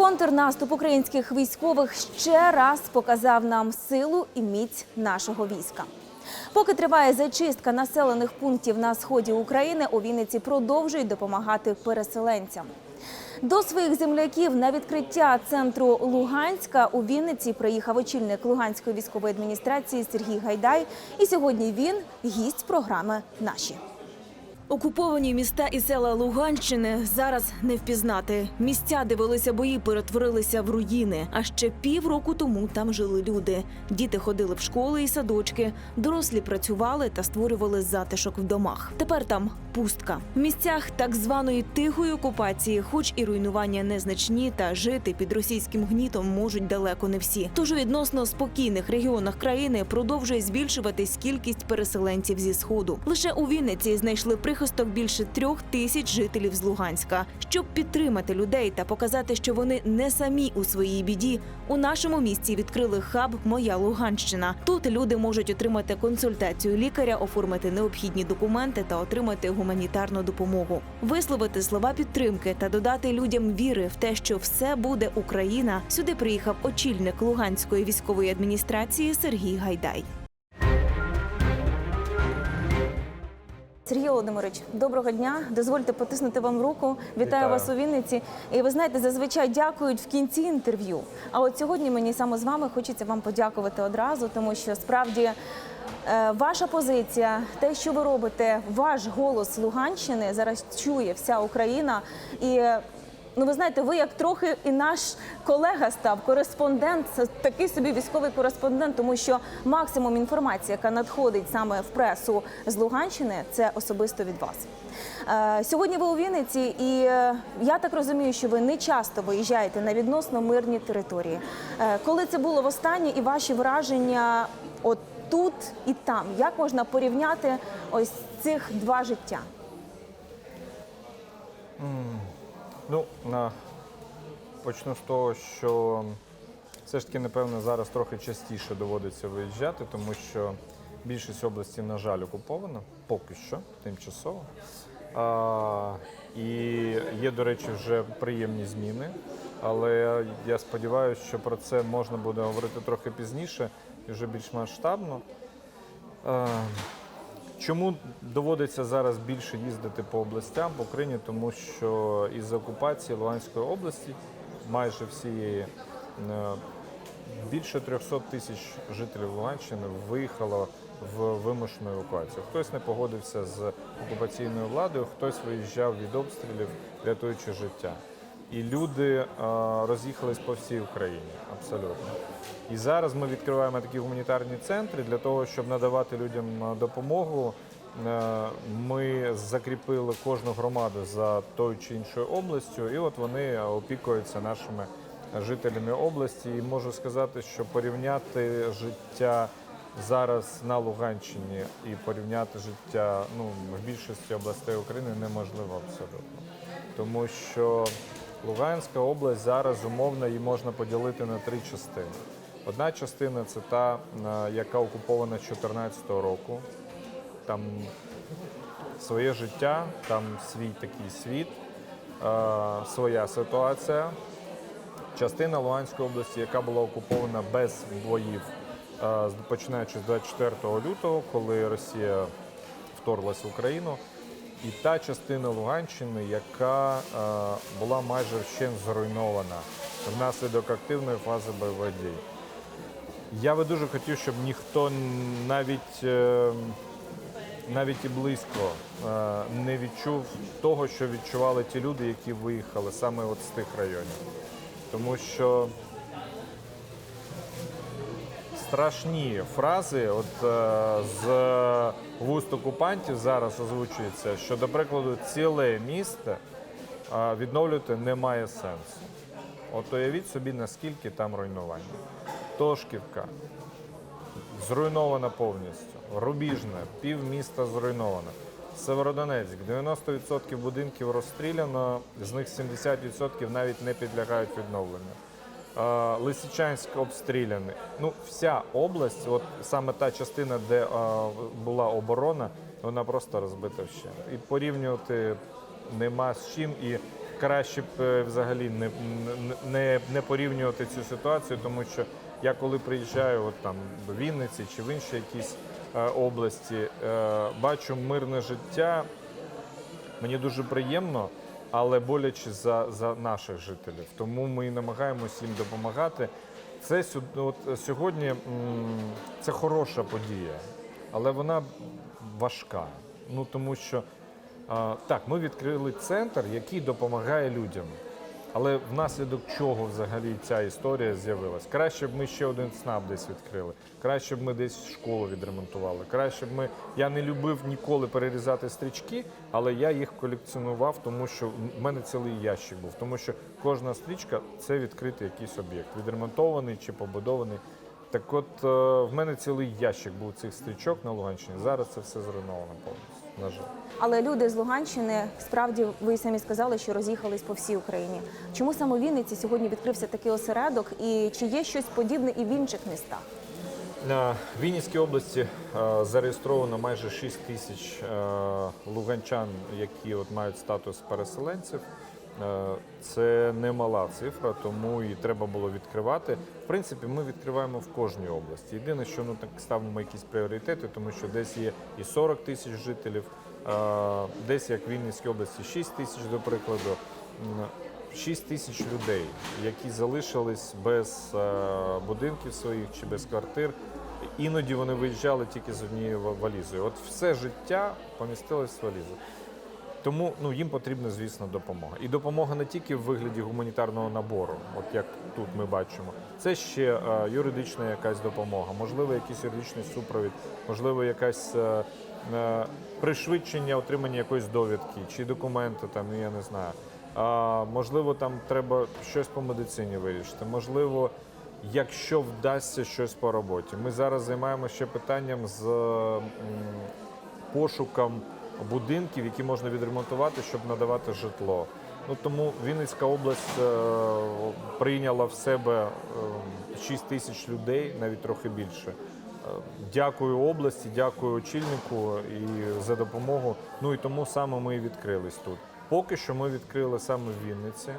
Контрнаступ українських військових ще раз показав нам силу і міць нашого війська. Поки триває зачистка населених пунктів на сході України, у Вінниці продовжують допомагати переселенцям. До своїх земляків на відкриття центру Луганська у Вінниці приїхав очільник Луганської військової адміністрації Сергій Гайдай. І сьогодні він гість програми Наші. Окуповані міста і села Луганщини зараз не впізнати. Місця, де велися бої, перетворилися в руїни. А ще півроку тому там жили люди. Діти ходили в школи і садочки, дорослі працювали та створювали затишок в домах. Тепер там пустка. В місцях так званої тихої окупації, хоч і руйнування незначні, та жити під російським гнітом можуть далеко не всі. Тож у відносно спокійних регіонах країни продовжує збільшуватись кількість переселенців зі сходу. Лише у Вінниці знайшли прихисток більше трьох тисяч жителів з Луганська. Щоб підтримати людей та показати, що вони не самі у своїй біді. У нашому місті відкрили хаб Моя Луганщина. Тут люди можуть отримати консультацію лікаря, оформити необхідні документи та отримати гуманітарну допомогу, висловити слова підтримки та додати людям віри в те, що все буде Україна. Сюди приїхав очільник Луганської військової адміністрації Сергій Гайдай. Сергій Володимирович, доброго дня. Дозвольте потиснути вам руку. Вітаю, Вітаю. вас у Вінниці. І ви знаєте, зазвичай дякують в кінці інтерв'ю. А от сьогодні мені саме з вами хочеться вам подякувати одразу, тому що справді е, ваша позиція, те, що ви робите, ваш голос Луганщини зараз чує вся Україна. І ну ви знаєте, ви як трохи і наш колега став кореспондент, такий собі військовий кореспондент, тому що максимум інформації, яка надходить саме в пресу з Луганщини, це особисто від вас. Е, Сьогодні ви у Вінниці, і е, я так розумію, що ви не часто виїжджаєте на відносно мирні території. Е, Коли це було востаннє, і ваші враження от тут і там, як можна порівняти ось цих два життя? Ну, почну з того, що все ж таки, напевно, зараз трохи частіше доводиться виїжджати, тому що більшість області, на жаль, окупована, поки що, тимчасово. А, і є, до речі, вже приємні зміни. Але я сподіваюся, що про це можна буде говорити трохи пізніше і вже більш масштабно. Чому доводиться зараз більше їздити по областям по Україні? Тому що із окупації Луганської області, майже всієї, е, більше 300 тисяч жителів Луганщини виїхало в вимушену евакуацію. Хтось не погодився з окупаційною владою, хтось виїжджав від обстрілів, рятуючи життя. І люди е, роз'їхались по всій Україні абсолютно. І зараз ми відкриваємо такі гуманітарні центри для того, щоб надавати людям е, допомогу. Е, Ми закріпили кожну громаду за тою чи іншою областю, і от вони опікуються нашими жителями області. І можу сказати, що порівняти життя зараз на Луганщині і порівняти життя ну, в більшості областей України неможливо абсолютно. Тому що Луганська область зараз умовно її можна поділити на три частини. Одна частина це та, яка окупована з 2014 року. Там своє життя, там свій такий світ, е, своя ситуація. Частина Луганської області, яка була окупована без боїв, е, починаючи з 24 лютого, коли Росія вторглась в Україну. І та частина Луганщини, яка е, була майже вщент зруйнована внаслідок активної фази бойових дій. Я би дуже хотів, щоб ніхто навіть, е, навіть і близько е, не відчув того, що відчували ті люди, які виїхали саме от з тих районів. Тому що страшні фрази от, е, з вуст окупантів зараз озвучується, що, до прикладу, ціле місто е, відновлювати немає сенсу. От уявіть собі, наскільки там руйнування. Тошківка зруйнована повністю. Рубіжне, пів міста зруйноване. Северодонецьк, 90% будинків розстріляно, з них 70% навіть не підлягають відновленню. Лисичанськ обстріляний. Ну, вся область, от саме та частина, де була оборона, вона просто розбита вщент. І порівнювати нема з чим. І краще б е, взагалі не, не, не порівнювати цю ситуацію, тому що я коли приїжджаю от там до Вінниці чи в інші якісь е, області, е, бачу мирне життя. Мені дуже приємно, але боляче за, за наших жителів. Тому ми і намагаємося їм допомагати. Це от, сьогодні це хороша подія, але вона важка. Ну тому що так, ми відкрили центр, який допомагає людям. Але внаслідок чого взагалі ця історія з'явилась? Краще б ми ще один ЦНАП десь відкрили, краще б ми десь школу відремонтували. Краще б ми. Я не любив ніколи перерізати стрічки, але я їх колекціонував, тому що в мене цілий ящик був. Тому що кожна стрічка це відкритий якийсь об'єкт, відремонтований чи побудований. Так от е, в мене цілий ящик був цих стрічок на Луганщині. Зараз це все зруйновано повністю. На жаль. Але люди з Луганщини справді ви самі сказали, що роз'їхались по всій Україні. Чому саме в Вінниці сьогодні відкрився такий осередок, і чи є щось подібне і в інших містах? На Вінницькій області е, зареєстровано майже 6 тисяч е, луганчан, які от мають статус переселенців. Е, Це немала цифра, тому і треба було відкривати. В принципі, ми відкриваємо в кожній області. Єдине, що ну так ставимо якісь пріоритети, тому що десь є і 40 тисяч жителів, е, десь як в Вінницькій області 6 тисяч, до прикладу. М, 6 тисяч людей, які залишились без е, будинків своїх чи без квартир. Іноді вони виїжджали тільки з однією валізою. От все життя помістилось в валізу. Тому ну, їм потрібна, звісно, допомога. І допомога не тільки в вигляді гуманітарного набору, от як тут ми бачимо. Це ще е, юридична якась допомога, можливо, якийсь юридичний супровід, можливо, якась е, е, пришвидшення отримання якоїсь довідки чи документи, там, ну, я не знаю. А, можливо, там треба щось по медицині вирішити. Можливо, якщо вдасться щось по роботі. Ми зараз займаємося ще питанням з пошуком будинків, які можна відремонтувати, щоб надавати житло. Ну тому Вінницька область е, прийняла в себе е, 6 тисяч людей, навіть трохи більше. Е, Дякую області, дякую очільнику і за допомогу. Ну і тому саме ми і відкрились тут. Поки що ми відкрили саме в Вінниці.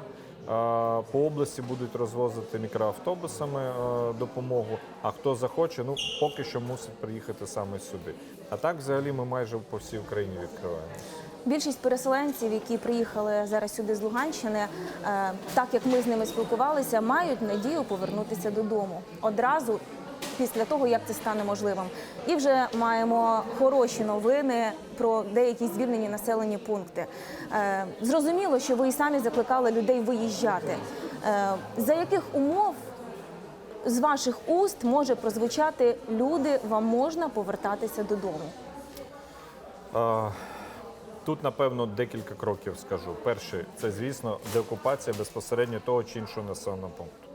По області будуть розвозити мікроавтобусами допомогу. А хто захоче, ну поки що мусить приїхати саме сюди. А так, взагалі, ми майже по всій Україні відкриваємо. Більшість переселенців, які приїхали зараз сюди з Луганщини, е, так як ми з ними спілкувалися, мають надію повернутися додому одразу після того, як це стане можливим. І вже маємо хороші новини про деякі звільнені населені пункти. Е, Зрозуміло, що ви і самі закликали людей виїжджати. Е, За яких умов з ваших уст може прозвучати люди, вам можна повертатися додому? Тут, напевно, декілька кроків скажу. Перший це, звісно, деокупація безпосередньо того чи іншого населеного пункту.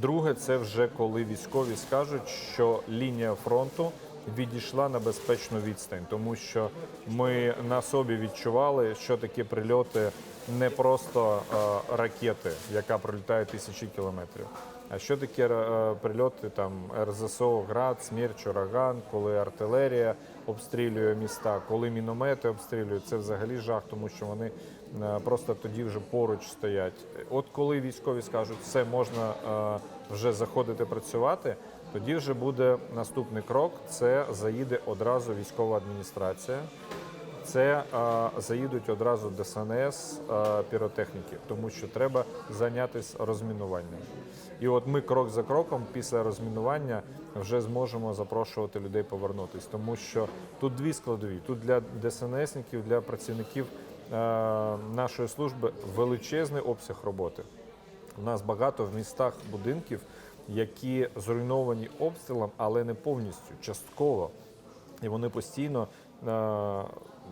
Друге, це вже коли військові скажуть, що лінія фронту відійшла на безпечну відстань, тому що ми на собі відчували, що такі прильоти не просто ракети, яка пролітає тисячі кілометрів. А що таке прильоти там РЗСО, ГРАД, Смерч, Ураган, коли артилерія обстрілює міста, коли міномети обстрілюють, це взагалі жах, тому що вони просто тоді вже поруч стоять. От коли військові скажуть, все можна е, вже заходити працювати, тоді вже буде наступний крок. Це заїде одразу військова адміністрація. Це е, заїдуть одразу ДСНС, е, піротехніки, тому що треба зайнятися розмінуванням. І от ми крок за кроком після розмінування вже зможемо запрошувати людей повернутись, тому що тут дві складові. Тут для ДСНСників, для працівників е, нашої служби величезний обсяг роботи. У нас багато в містах будинків, які зруйновані обстрілом, але не повністю, частково. І вони постійно е,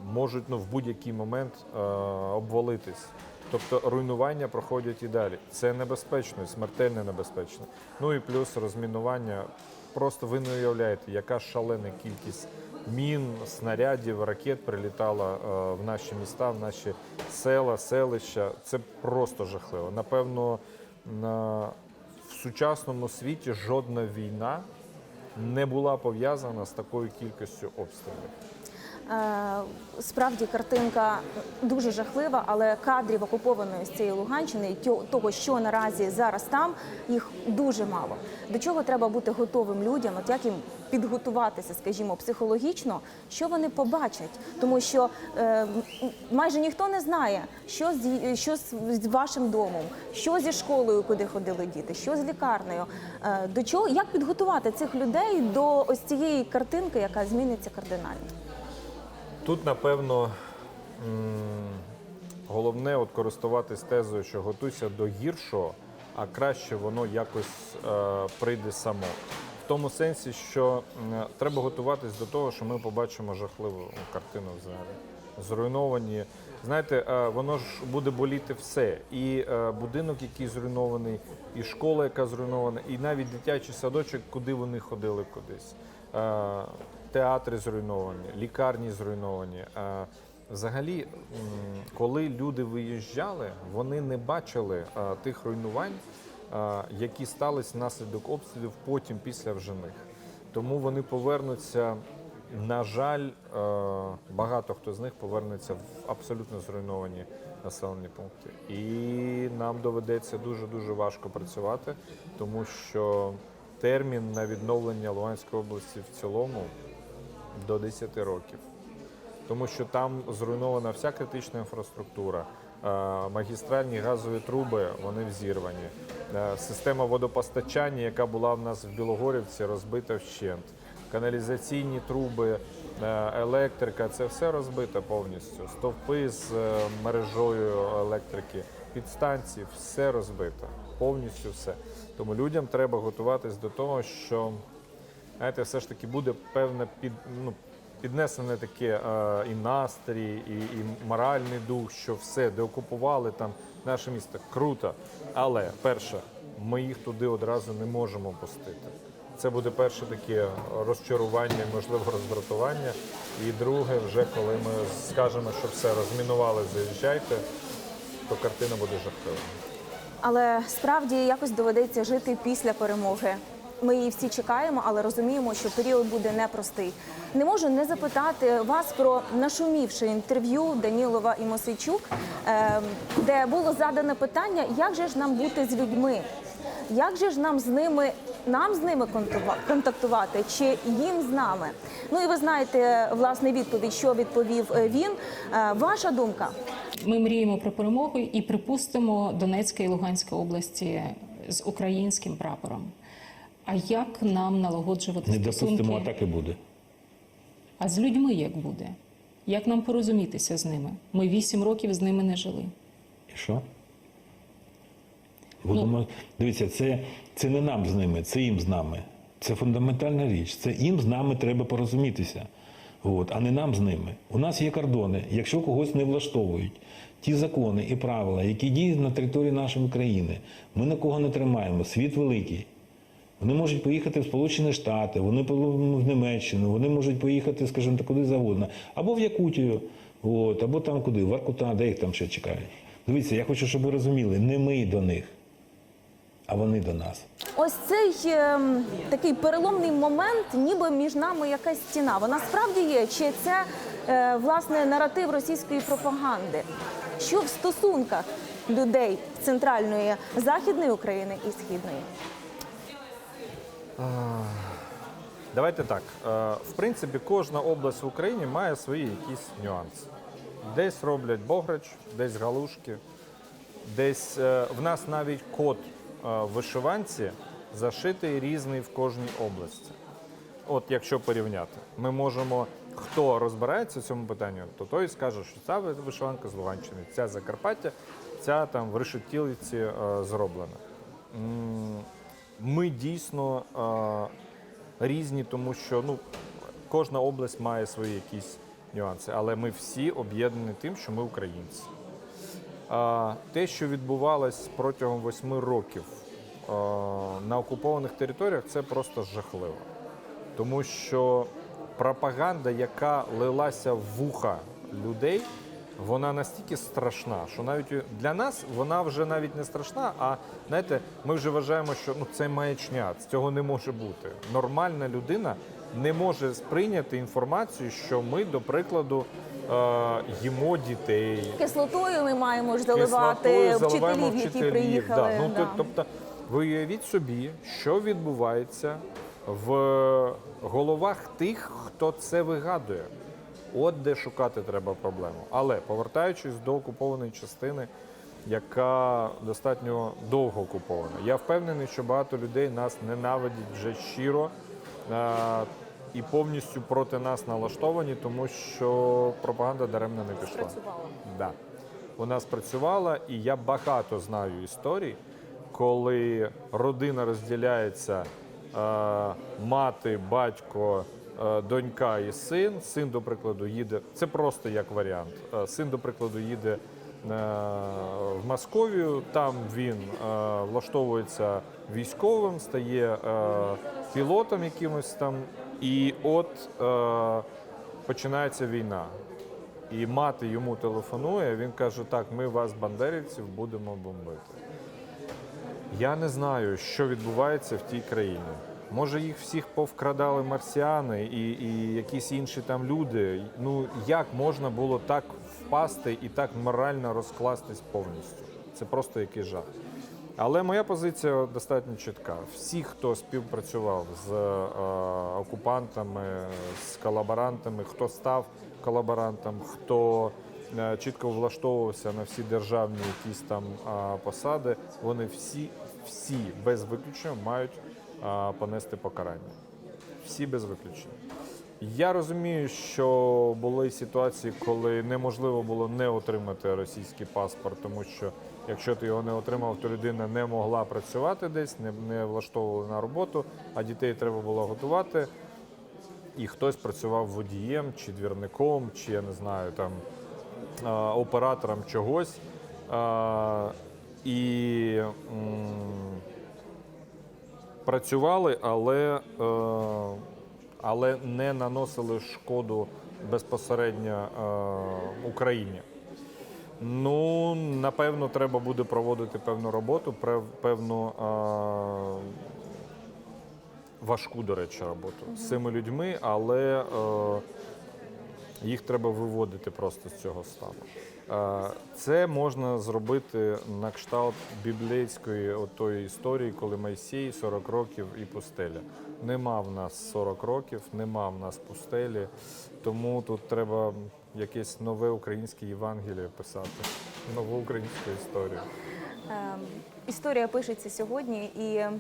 можуть ну, в будь-який момент е, обвалитись. Тобто руйнування проходять і далі. Це небезпечно, смертельно небезпечно. Ну і плюс розмінування. Просто ви не уявляєте, яка шалена кількість мін, снарядів, ракет прилітала е, в наші міста, в наші села, селища. Це просто жахливо. Напевно, на, в сучасному світі жодна війна не була пов'язана з такою кількістю обстрілів. Е, Справді картинка дуже жахлива, але кадрів окупованої з цієї Луганщини, і того, що наразі зараз там, їх дуже мало. До чого треба бути готовим людям? От як їм підготуватися, скажімо, психологічно, що вони побачать? Тому що е, майже ніхто не знає, що з, що з вашим домом, що зі школою, куди ходили діти, що з лікарнею. Е, до чого як підготувати цих людей до ось цієї картинки, яка зміниться кардинально? Тут, напевно, головне от користуватись тезою, що готуйся до гіршого, а краще воно якось е, прийде само. В тому сенсі, що треба готуватись до того, що ми побачимо жахливу картину взагалі. Зруйновані. Знаєте, е, воно ж буде боліти все. І е, будинок, який зруйнований, і школа, яка зруйнована, і навіть дитячий садочок, куди вони ходили кудись. Театри зруйновані, лікарні зруйновані. Взагалі, коли люди виїжджали, вони не бачили тих руйнувань, які стались внаслідок обстрілів потім після вже них. Тому вони повернуться. На жаль, багато хто з них повернеться в абсолютно зруйновані населені пункти. І нам доведеться дуже дуже важко працювати, тому що термін на відновлення Луганської області в цілому до 10 років. Тому що там зруйнована вся критична інфраструктура, е, магістральні газові труби вони взірвані. Е, Система водопостачання, яка була в нас в Білогорівці, розбита вщент. Каналізаційні труби, е, електрика це все розбито повністю. Стовпи з мережою електрики, підстанції, все розбито. Повністю все. Тому людям треба готуватись до того, що знаєте, все ж таки буде певне під, ну, піднесене таке е, і настрій, і, і моральний дух, що все, деокупували там наше місто. Круто. Але перше, ми їх туди одразу не можемо пустити. Це буде перше таке розчарування, можливо, роздратування. І друге, вже коли ми скажемо, що все розмінували, заїжджайте, то картина буде жахлива. Але справді якось доведеться жити після перемоги. Ми її всі чекаємо, але розуміємо, що період буде непростий. Не можу не запитати вас про нашумівше інтерв'ю Данілова і Мосичук, е, де було задане питання, як же ж нам бути з людьми, як же ж нам з ними нам з ними контактувати, чи їм з нами? Ну і ви знаєте власне відповідь, що відповів е, він. Е, Ваша думка? Ми мріємо про перемогу і припустимо Донецька і Луганська області з українським прапором. А як нам налагоджувати Не допустимо, а стосунки? так і буде. А з людьми як буде? Як нам порозумітися з ними? Ми вісім років з ними не жили. І що? Будемо... Дивіться, це, це не нам з ними, це їм з нами. Це фундаментальна річ. Це їм з нами треба порозумітися, От, а не нам з ними. У нас є кордони. Якщо когось не влаштовують ті закони і правила, які діють на території нашої країни, ми нікого не тримаємо. Світ великий. Вони можуть поїхати в Сполучені Штати, вони в Німеччину, вони можуть поїхати, скажімо так, куди завгодно, або в Якутію, от, або там куди, в Воркута, де їх там ще чекають. Дивіться, я хочу, щоб ви розуміли, не ми до них, а вони до нас. Ось цей ем, такий переломний момент, ніби між нами якась стіна. Вона справді є. Чи це е, власне наратив російської пропаганди? Що в стосунках людей центральної західної України і східної? Давайте так. Е, В принципі, кожна область в Україні має свої якісь нюанси. Десь роблять бограч, десь галушки, десь е, в нас навіть код е, в вишиванці зашитий різний в кожній області. От якщо порівняти, ми можемо, хто розбирається в цьому питанню, то той скаже, що ця вишиванка з Луганщини, ця Закарпаття, ця там в решетілиці е, зроблена. Ми дійсно е, різні, тому що ну, кожна область має свої якісь нюанси, але ми всі об'єднані тим, що ми українці. А, Те, що відбувалось протягом восьми років е, на окупованих територіях, це просто жахливо. Тому що пропаганда, яка лилася в вуха людей, вона настільки страшна, що навіть для нас вона вже навіть не страшна. А знаєте, ми вже вважаємо, що ну це маячня, цього не може бути. Нормальна людина не може сприйняти інформацію, що ми, до прикладу, е, їмо дітей. Кислотою ми маємо ж заливати Кислотою заливаємо вчителів, які вчителів, приїхали. Да. Ну, да. тобто, ви уявіть собі, що відбувається в головах тих, хто це вигадує. От де шукати треба проблему. Але повертаючись до окупованої частини, яка достатньо довго окупована, я впевнений, що багато людей нас ненавидять вже щиро е, і повністю проти нас налаштовані, тому що пропаганда даремно не пішла. Спрацювала. Да. Вона спрацювала, і я багато знаю історій, коли родина розділяється е, мати, батько, донька і син. Син, до прикладу, їде. Це просто як варіант. Е, Син, до прикладу, їде е, в Московію. Там він е, влаштовується військовим, стає е, пілотом якимось там. І от е, починається війна. І мати йому телефонує, він каже: так, ми вас, бандерівців, будемо бомбити. Я не знаю, що відбувається в тій країні. Може, їх всіх повкрадали марсіани і, і якісь інші там люди. Ну як можна було так впасти і так морально розкластись повністю? Це просто якийсь жах. Але моя позиція достатньо чітка. Всі, хто співпрацював з е, окупантами, з колаборантами, хто став колаборантом, хто е, чітко влаштовувався на всі державні якісь там е, посади, вони всі, всі без виключення мають понести покарання. Всі без виключення. Я розумію, що були ситуації, коли неможливо було не отримати російський паспорт, тому що якщо ти його не отримав, то людина не могла працювати десь, не, не влаштовували на роботу, а дітей треба було готувати. І хтось працював водієм чи двірником, чи я не знаю, там оператором чогось. І працювали, але, е, але не наносили шкоду безпосередньо е, Україні. Ну, напевно, треба буде проводити певну роботу, певну е, важку, до речі, роботу з цими людьми, але е, їх треба виводити просто з цього стану. Е, Це можна зробити на кшталт біблійської отої історії, коли Майсій 40 років і пустеля. Нема в нас 40 років, нема в нас пустелі, тому тут треба якесь нове українське Євангеліє писати, нову українську історію. Ем, Історія пишеться сьогодні, і е,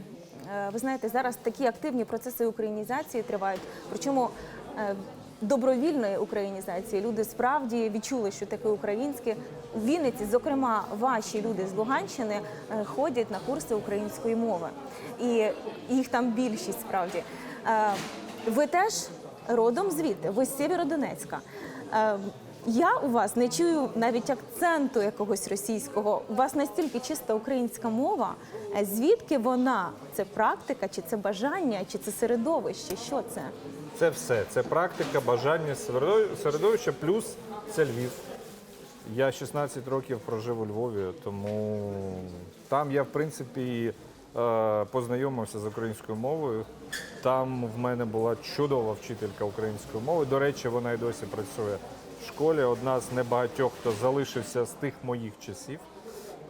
ви знаєте, зараз такі активні процеси українізації тривають. Причому е, добровільної українізації люди справді відчули, що таке українське. У Вінниці, зокрема, ваші люди з Луганщини е, ходять на курси української мови, і їх там більшість справді. Е, Ви теж родом звідти, ви з Сєвєродонецька. Я у вас не чую навіть акценту якогось російського. У вас настільки чиста українська мова. Е, Звідки вона? Це практика, чи це бажання, чи це середовище? Що це? Це все. Це практика, бажання середов- середовища, плюс це Львів. Я 16 років прожив у Львові, тому там я, в принципі, е, познайомився з українською мовою. Там в мене була чудова вчителька української мови. До речі, вона й досі працює школі. Одна з небагатьох, хто залишився з тих моїх часів.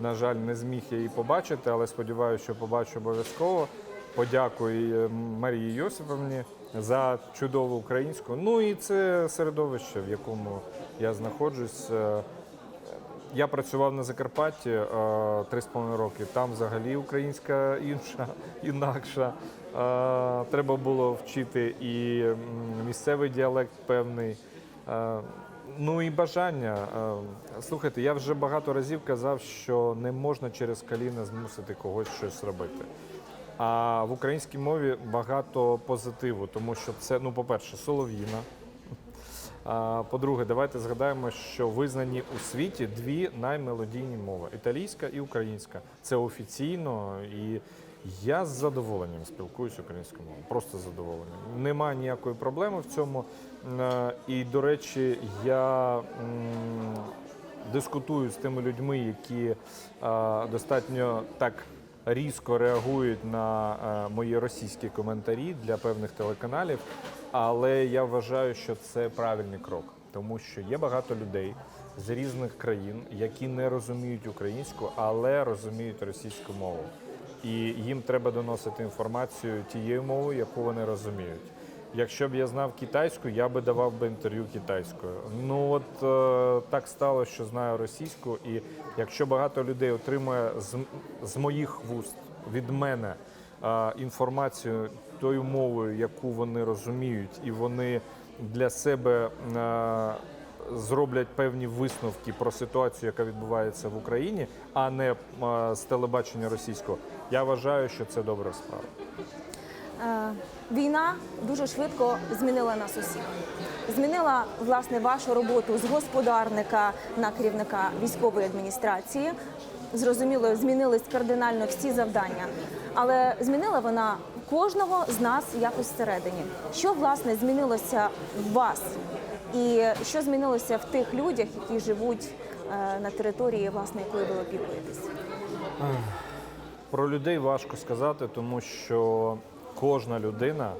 На жаль, не зміг я її побачити, але сподіваюся, що побачу обов'язково. Подякую е, Марії Йосиповні за чудову українську. Ну і це середовище, в якому я знаходжусь. Е, Я працював на Закарпатті е, три з половиною роки. Там взагалі українська інша, інакша. Треба було вчити і місцевий діалект певний. Ну і бажання. Е, Слухайте, я вже багато разів казав, що не можна через коліна змусити когось щось робити. А в українській мові багато позитиву, тому що це, ну, по-перше, солов'їна. По-друге, давайте згадаємо, що визнані у світі дві наймелодійні мови італійська і українська. Це офіційно, і я з задоволенням спілкуюся українською мовою. Просто з задоволенням. Немає ніякої проблеми в цьому. Е, І, до речі, я дискутую з тими людьми, які е, достатньо так різко реагують на е, мої російські коментарі для певних телеканалів. Але я вважаю, що це правильний крок, тому що є багато людей з різних країн, які не розуміють українську, але розуміють російську мову. І їм треба доносити інформацію тією мовою, яку вони розуміють. Якщо б я знав китайську, я би давав би інтерв'ю китайською. Ну от е, так стало, що знаю російську, і якщо багато людей отримує з, з моїх вуст від мене е, інформацію тою мовою, яку вони розуміють, і вони для себе е, зроблять певні висновки про ситуацію, яка відбувається в Україні, а не е, з телебачення російського, я вважаю, що це добра справа. Е, Війна дуже швидко змінила нас усіх. Змінила власне вашу роботу з господарника на керівника військової адміністрації. Зрозуміло, змінились кардинально всі завдання, але змінила вона кожного з нас якось всередині. Що власне змінилося в вас, і що змінилося в тих людях, які живуть е, на території, власне, якою ви опікуєтесь? Про людей важко сказати, тому що кожна людина,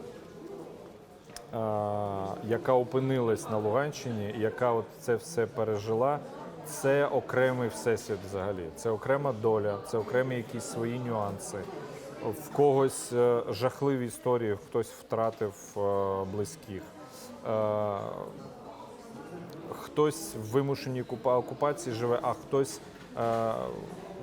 яка опинилась на Луганщині, яка от це все пережила, це окремий всесвіт взагалі. Це окрема доля, це окремі якісь свої нюанси. В когось е, жахливі історії, хтось втратив е, близьких. Е, хтось в вимушеній окупації живе, а хтось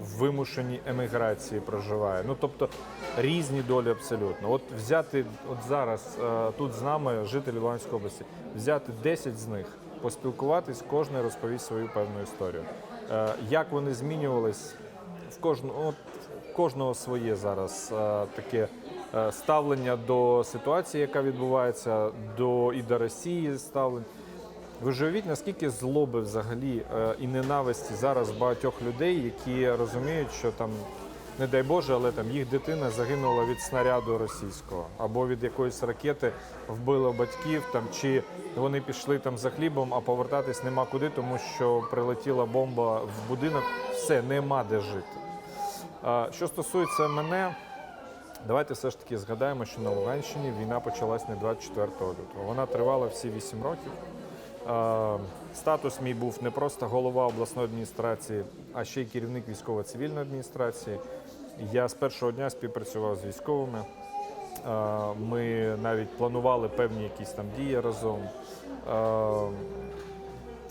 вимушеній еміграції проживає. Ну тобто різні долі абсолютно. От взяти от зараз е, тут з нами жителі Луганської області, взяти 10 з них, поспілкуватись, кожен розповість свою певну історію. Е, як вони змінювались в кожного, от, кожного своє зараз е, таке ставлення до ситуації, яка відбувається, до і до Росії ставлення. Ви ж уявіть, наскільки злоби взагалі е, і ненависті зараз багатьох людей, які розуміють, що там, не дай Боже, але там їх дитина загинула від снаряду російського або від якоїсь ракети вбило батьків, там чи вони пішли там за хлібом, а повертатись нема куди, тому що прилетіла бомба в будинок. Все нема де жити. А, Що стосується мене, давайте все ж таки згадаємо, що на Луганщині війна почалась не 24 лютого. Вона тривала всі 8 років. Статус мій був не просто голова обласної адміністрації, а ще й керівник військово-цивільної адміністрації. Я з першого дня співпрацював з військовими. Ми навіть планували певні якісь там дії разом.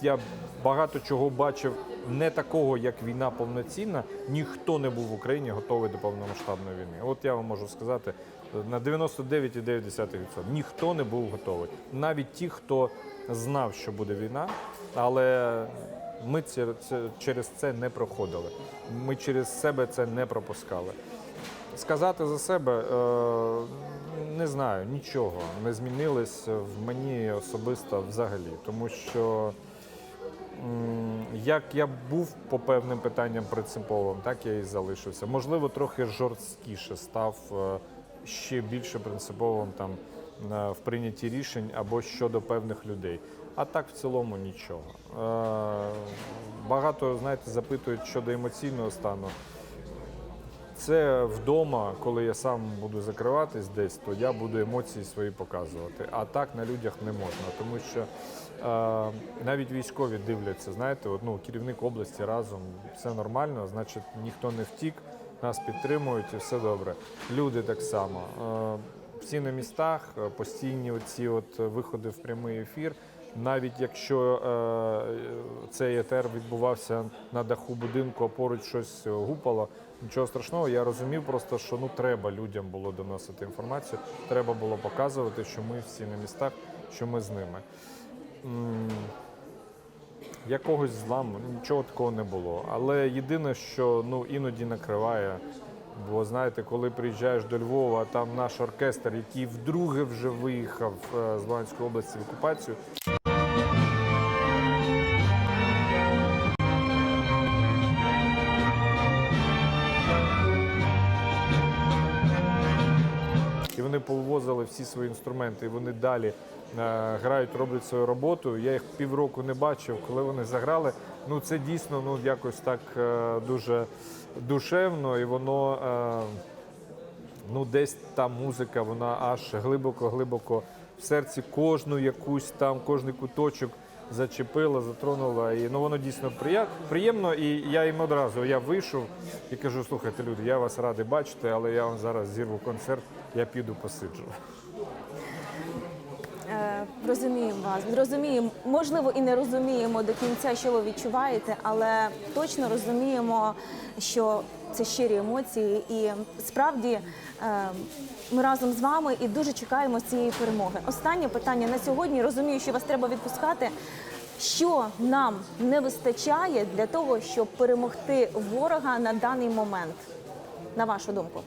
Я багато чого бачив не такого, як війна повноцінна. Ніхто не був в Україні готовий до повномасштабної війни. От я вам можу сказати на 99,9%. Ніхто не був готовий. Навіть ті, хто знав, що буде війна, але ми це, це, через це не проходили. Ми через себе це не пропускали. Сказати за себе е, не знаю, нічого не змінилось в мені особисто взагалі, тому що як я був по певним питанням принциповим, так я і залишився. Можливо, трохи жорсткіше став е, ще більше принциповим там е, в прийнятті рішень або щодо певних людей. А так в цілому нічого. Е, Багато знаєте, запитують щодо емоційного стану. Це вдома, коли я сам буду закриватись десь, то я буду емоції свої показувати. А так на людях не можна, тому що е, навіть військові дивляться, знаєте, от, ну, керівник області разом, все нормально, значить ніхто не втік, нас підтримують і все добре. Люди так само. Е, всі на містах, е, постійні оці от виходи в прямий ефір. Навіть якщо е, цей етер відбувався на даху будинку, а поруч щось гупало, нічого страшного. Я розумів просто, що ну треба людям було доносити інформацію, треба було показувати, що ми всі на містах, що ми з ними. Якогось зламу, нічого такого не було. Але єдине, що ну іноді накриває. Бо знаєте, коли приїжджаєш до Львова, там наш оркестр, який вдруге вже виїхав е, з Луганської області в окупацію, і вони повозили всі свої інструменти, і вони далі грають, роблять свою роботу. Я їх півроку не бачив, коли вони заграли. Ну це дійсно ну якось так е, дуже душевно, і воно е, ну десь та музика, вона аж глибоко-глибоко в серці кожну якусь там, кожний куточок зачепила, затронула. І ну воно дійсно приємно. І я їм одразу я вийшов і кажу: слухайте, люди, я вас радий бачити, але я вам зараз зірву концерт, я піду посиджу. Е, Розуміємо вас, розуміємо, можливо, і не розуміємо до кінця, що ви відчуваєте, але точно розуміємо, що це щирі емоції, і справді е, ми разом з вами і дуже чекаємо цієї перемоги. Останнє питання на сьогодні. Розумію, що вас треба відпускати. Що нам не вистачає для того, щоб перемогти ворога на даний момент, на вашу думку?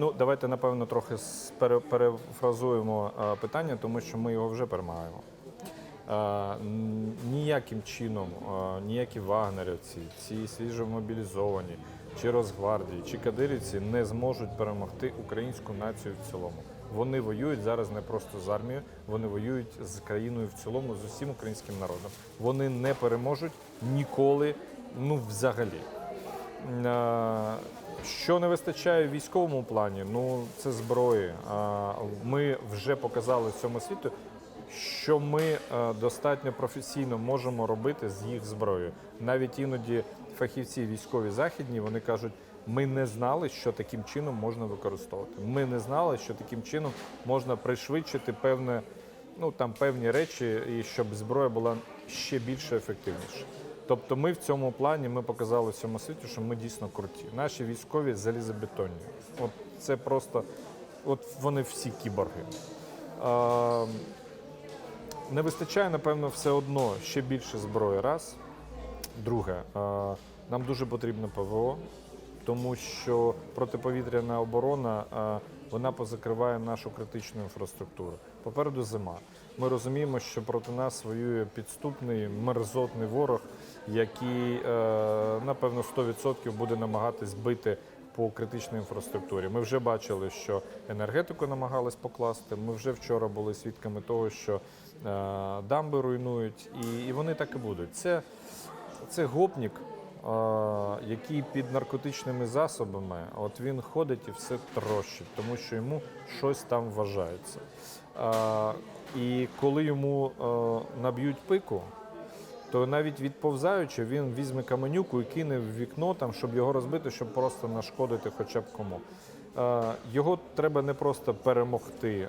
Ну, давайте, напевно, трохи перефразуємо питання, тому що ми його вже перемагаємо. Ніяким чином, ніякі вагнерівці, ці свіжомобілізовані, чи Росгвардії, чи кадирівці не зможуть перемогти українську націю в цілому. Вони воюють зараз не просто з армією, вони воюють з країною в цілому, з усім українським народом. Вони не переможуть ніколи, ну взагалі. Що не вистачає в військовому плані? Ну це зброї. Ми вже показали всьому світу, що ми е, достатньо професійно можемо робити з їх зброєю. Навіть іноді фахівці військові західні вони кажуть. Ми не знали, що таким чином можна використовувати. Ми не знали, що таким чином можна пришвидшити певне, ну там певні речі, і щоб зброя була ще більше ефективніша. Тобто ми в цьому плані ми показали всьому світу, що ми дійсно круті. Наші військові залізобетонні. От це просто, от вони всі кіборги. А, не вистачає, напевно, все одно ще більше зброї. Раз. Друге, а, нам дуже потрібно ПВО, тому що протиповітряна оборона а, вона позакриває нашу критичну інфраструктуру. Попереду зима. Ми розуміємо, що проти нас воює підступний мерзотний ворог, який, е, напевно, 100% буде намагатись бити по критичній інфраструктурі. Ми вже бачили, що енергетику намагались покласти. Ми вже вчора були свідками того, що е, дамби руйнують, і, вони так і будуть. Це, це гопнік, е, який під наркотичними засобами, от він ходить і все трощить, тому що йому щось там вважається. І коли йому наб'ють пику, то навіть відповзаючи, він візьме каменюку і кине в вікно, там, щоб його розбити, щоб просто нашкодити хоча б кому. Е, Його треба не просто перемогти е,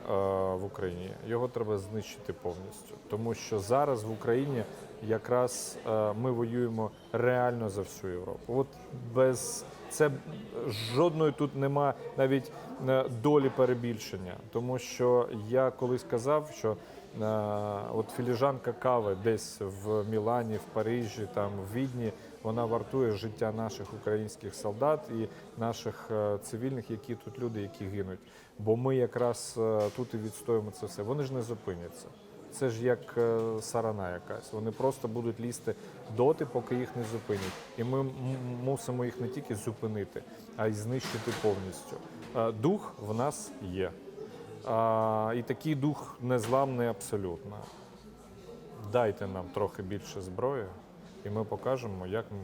в Україні, його треба знищити повністю. Тому що зараз в Україні якраз е, ми воюємо реально за всю Європу. От без це жодної тут нема навіть долі перебільшення, тому що я колись казав, що от філіжанка кави десь в Мілані, в Парижі, там в Відні, вона вартує життя наших українських солдат і наших е, цивільних, які тут люди, які гинуть. Бо ми якраз е, тут і відстоїмо це все. Вони ж не зупиняться. Це ж як е, сарана якась. Вони просто будуть лізти доти, поки їх не зупинять. І ми мусимо їх не тільки зупинити, а й знищити повністю. Е, Дух в нас є. А, І такий дух незламний абсолютно. Дайте нам трохи більше зброї, і ми покажемо, як ми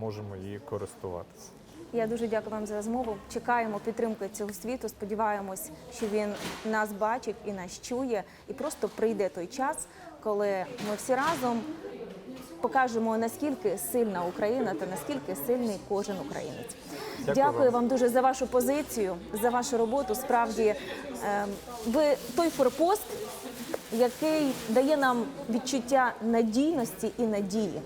можемо її користуватися. Я дуже дякую вам за розмову. Чекаємо підтримки цього світу. Сподіваємось, що він нас бачить і нас чує. І просто прийде той час, коли ми всі разом покажемо наскільки сильна Україна та наскільки сильний кожен українець. Дякую Дякую вам. вам дуже за вашу позицію, за вашу роботу. Справді ем, ви той форпост, який дає нам відчуття надійності і надії.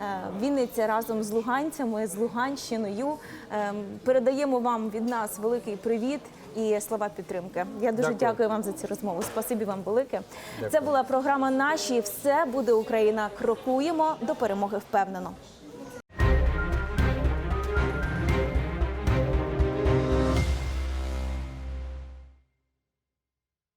Е, Вінниця разом з луганцями, з Луганщиною. Ем, Передаємо вам від нас великий привіт і слова підтримки. Я дуже Дякую. дякую, вам за цю розмову. Спасибі вам велике. Це була програма Наші. Все буде Україна. Крокуємо до перемоги впевнено.